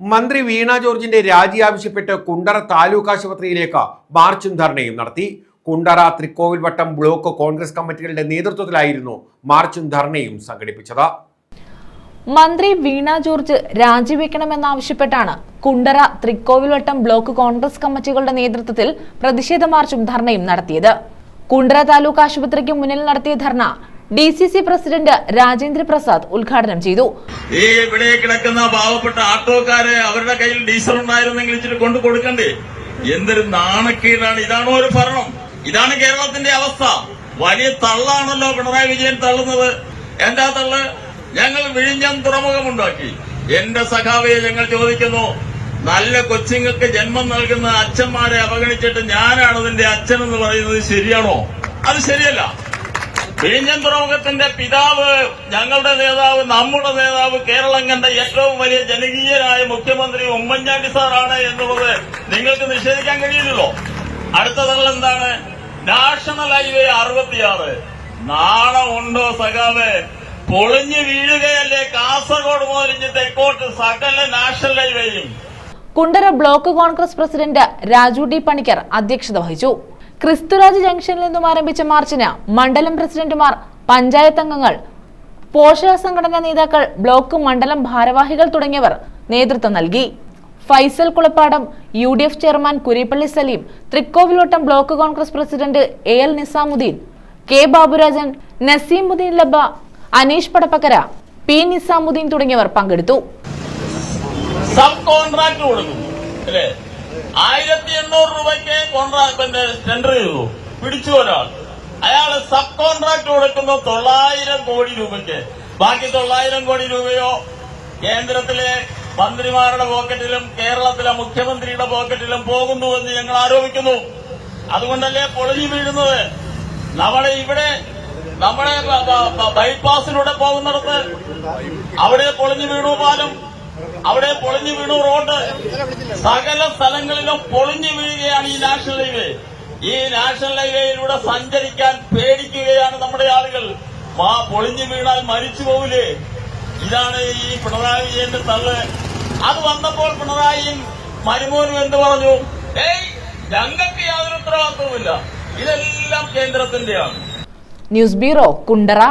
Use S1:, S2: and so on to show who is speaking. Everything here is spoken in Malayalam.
S1: മന്ത്രി വീണ ജോർജിന്റെ രാജി ആവശ്യപ്പെട്ട് കുണ്ടറ താലൂക്ക് ആശുപത്രിയിലേക്ക് മാർച്ചും ധർണയും നടത്തി. കുണ്ടറ തൃക്കോവിൽ വട്ടം ബ്ലോക്ക് കോൺഗ്രസ് കമ്മിറ്റികളുടെ നേതൃത്വത്തിലായിരുന്നു മാർച്ചും ധർണയും സംഘടിപ്പിച്ചത്.
S2: മന്ത്രി വീണ ജോർജ് രാജിവെക്കണമെന്നാവശ്യപ്പെട്ടാണ് കുണ്ടറ തൃക്കോവിൽവട്ടം ബ്ലോക്ക് കോൺഗ്രസ് കമ്മിറ്റികളുടെ നേതൃത്വത്തിൽ പ്രതിഷേധ മാർച്ചും ധർണയും നടത്തിയത്. കുണ്ടറ താലൂക്ക് ആശുപത്രിക്ക് മുന്നിൽ നടത്തിയ dharna D C C president Rajendra Prasad ഉദ്ഘാടനം ചെയ്തു.
S3: ഈ ഇവിടെ കിടക്കുന്ന പാവപ്പെട്ട ആട്ടോക്കാരെ അവരുടെ കയ്യിൽ ഡീസൽ ഉണ്ടായിരുന്നെങ്കിൽ ഇച്ചിരി കൊണ്ടു കൊടുക്കണ്ടേ? എന്തൊരു നാണക്കീടാണ്. ഇതാണോ ഒരു ഭരണം? ഇതാണ് കേരളത്തിന്റെ അവസ്ഥ. വലിയ തള്ളാണല്ലോ പിണറായി വിജയൻ തള്ളുന്നത്. എന്താ തള്ള്? ഞങ്ങൾ വിഴിഞ്ഞം തുറമുഖമുണ്ടാക്കി. എന്റെ സഖാവയെ ഞങ്ങൾ ചോദിക്കുന്നു നല്ല കൊച്ചുങ്ങൾക്ക് ജന്മം നൽകുന്ന അച്ഛന്മാരെ അവഗണിച്ചിട്ട് ഞാനാണ് അതിന്റെ അച്ഛൻ എന്ന് പറയുന്നത് ശരിയാണോ? അത് ശരിയല്ല. വിഴിഞ്ഞം തുറമുഖത്തിന്റെ പിതാവ് ഞങ്ങളുടെ നേതാവ് നമ്മുടെ നേതാവ് കേരളം കണ്ട ഏറ്റവും വലിയ ജനകീയനായ മുഖ്യമന്ത്രി ഉമ്മൻചാണ്ടി സാറാണ് എന്നുള്ളത് നിങ്ങൾക്ക് നിഷേധിക്കാൻ കഴിയില്ലല്ലോ. അടുത്തതുള്ള എന്താണ്? നാഷണൽ ഹൈവേ അറുപത്തിയാറ്. നാണമുണ്ടോ സഖാവ്? പൊളിഞ്ഞു വീഴുകയല്ലേ കാസർഗോഡ് മുതലിഞ്ഞ് തെക്കോട്ട് സകല national ഹൈവേയും.
S2: Kundara block Congress president Raju D Panicker അധ്യക്ഷത വഹിച്ചു. ക്രിസ്തുരാജ് ജംഗ്ഷനിൽ നിന്നും ആരംഭിച്ച മാർച്ചിന് മണ്ഡലം പ്രസിഡന്റുമാർ പഞ്ചായത്ത് അംഗങ്ങൾ പോഷക സംഘടനാ നേതാക്കൾ ബ്ലോക്ക് മണ്ഡലം ഭാരവാഹികൾ തുടങ്ങിയവർ നേതൃത്വം നൽകി. Faisal Kulappadam U D F chairman Kurippally Saleem Thrikkovilvattom block Congress president A L Nizamuddin K Baburajan Naseemuddin ലബ Aneesh Padappakkara P Nizamuddin തുടങ്ങിയവർ പങ്കെടുത്തു.
S3: സബ് കോൺട്രാക്ട് കൊടുക്കും അല്ലേ? ആയിരത്തി എണ്ണൂറ് രൂപയ്ക്ക് കോൺട്രാക്ട് പിന്നെ ടെൻഡർ ചെയ്തു. പിടിച്ചു ഒരാൾ. അയാൾ സബ് കോൺട്രാക്ട് കൊടുക്കുന്ന തൊള്ളായിരം കോടി രൂപയ്ക്ക്. ബാക്കി തൊള്ളായിരം കോടി രൂപയോ കേന്ദ്രത്തിലെ മന്ത്രിമാരുടെ പോക്കറ്റിലും കേരളത്തിലെ മുഖ്യമന്ത്രിയുടെ പോക്കറ്റിലും പോകുന്നുവെന്ന് ഞങ്ങൾ ആരോപിക്കുന്നു. അതുകൊണ്ടല്ലേ പൊളിഞ്ഞു വീഴുന്നത്? നമ്മളെ ഇവിടെ നമ്മുടെ ബൈപ്പാസിലൂടെ പോകുന്നിടത്ത് അവിടെ പൊളിഞ്ഞു വീണു പാലം. അവിടെ പൊളിഞ്ഞു വീണു റോഡ്. സകല സ്ഥലങ്ങളിലും പൊളിഞ്ഞു വീഴുകയാണ് ഈ നാഷണൽ ഹൈവേ. ഈ നാഷണൽ ഹൈവേയിലൂടെ സഞ്ചരിക്കാൻ പേടിക്കുകയാണ് നമ്മുടെ ആളുകൾ. മാ പൊളിഞ്ഞു വീണാൽ മരിച്ചു പോവില്ലേ? ഇതാണ് ഈ പിണറായി വിജയന്റെ തള്ള്. അത് വന്നപ്പോൾ പിണറായിയും മരുമോനും എന്ത് പറഞ്ഞു? ഏയ് ഞങ്ങൾക്ക് യാതൊരു ഉത്തരവാദിത്വവുമില്ല. ഇതെല്ലാം കേന്ദ്രത്തിന്റെയാണ്.
S2: News bureau Kundara.